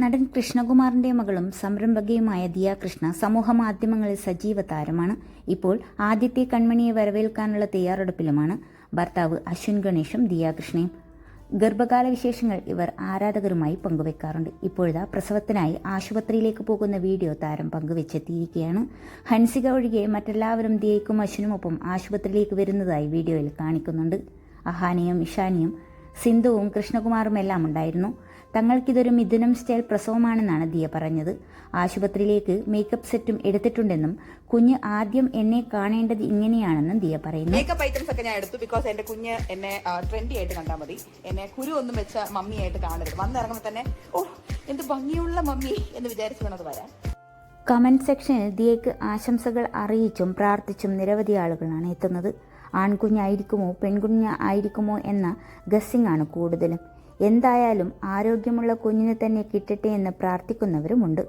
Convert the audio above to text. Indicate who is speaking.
Speaker 1: നടൻ കൃഷ്ണകുമാറിന്റെ മകളും സംരംഭകയുമായ ദിയ കൃഷ്ണ സമൂഹ മാധ്യമങ്ങളിൽ സജീവ താരമാണ്. ഇപ്പോൾ ആദ്യത്തെ കൺമണിയെ വരവേൽക്കാനുള്ള തയ്യാറെടുപ്പിലുമാണ് ഭർത്താവ് അശ്വിൻ ഗണേഷും ദിയ കൃഷ്ണയും. ഗർഭകാല വിശേഷങ്ങൾ ഇവർ ആരാധകരുമായി പങ്കുവെക്കാറുണ്ട്. ഇപ്പോഴത്തെ പ്രസവത്തിനായി ആശുപത്രിയിലേക്ക് പോകുന്ന വീഡിയോ താരം പങ്കുവെച്ചെത്തിയിരിക്കുകയാണ്. ഹൻസിക ഒഴികെ മറ്റെല്ലാവരും ദിയയ്ക്കും അശ്വിനുമൊപ്പം ആശുപത്രിയിലേക്ക് വരുന്നതായി വീഡിയോയിൽ കാണിക്കുന്നുണ്ട്. അഹാനിയും ഇഷാനിയും സിന്ധുവും കൃഷ്ണകുമാറും എല്ലാം ഉണ്ടായിരുന്നു. തങ്ങൾക്കിതൊരു മിഥുനം സ്റ്റൈൽ പ്രസവമാണെന്നാണ് ദിയ പറഞ്ഞത്. ആശുപത്രിയിലേക്ക് മേക്കപ്പ് സെറ്റും എടുത്തിട്ടുണ്ടെന്നും കുഞ്ഞ് ആദ്യം എന്നെ കാണേണ്ടത് ഇങ്ങനെയാണെന്നും ദിയ പറയുന്നു.
Speaker 2: മേക്കപ്പ് ഐറ്റംസ് ഒക്കെ ഞാൻ എടുത്തു ബിക്കോസ് എന്റെ കുഞ്ഞ് എന്നെ ട്രെൻഡി ആയിട്ട് കണ്ടാൽ മതി. എന്നെ കുരു ഒന്നും വെച്ച മമ്മിയായിട്ട് കാണരുത്. വന്നിറങ്ങുമ്പോൾ തന്നെ ഓ എന്ത് ഭംഗിയുള്ള മമ്മി എന്ന് വിചാരിച്ചു വേണം അത് വരാൻ.
Speaker 1: കമന്റ് സെക്ഷനിൽ ദിയയ്ക്ക് ആശംസകൾ അറിയിച്ചും പ്രാർത്ഥിച്ചും നിരവധി ആളുകളാണ് എത്തുന്നത്. ആൺകുഞ്ഞായിരിക്കുമോ പെൺകുഞ്ഞ് ആയിരിക്കുമോ എന്ന ഗസ്സിംഗ് ആണ് കൂടുതലും. എന്തായാലും ആരോഗ്യമുള്ള കുഞ്ഞിനെ തന്നെ കിട്ടട്ടെ എന്ന് പ്രാർത്ഥിക്കുന്നവരുമുണ്ട്.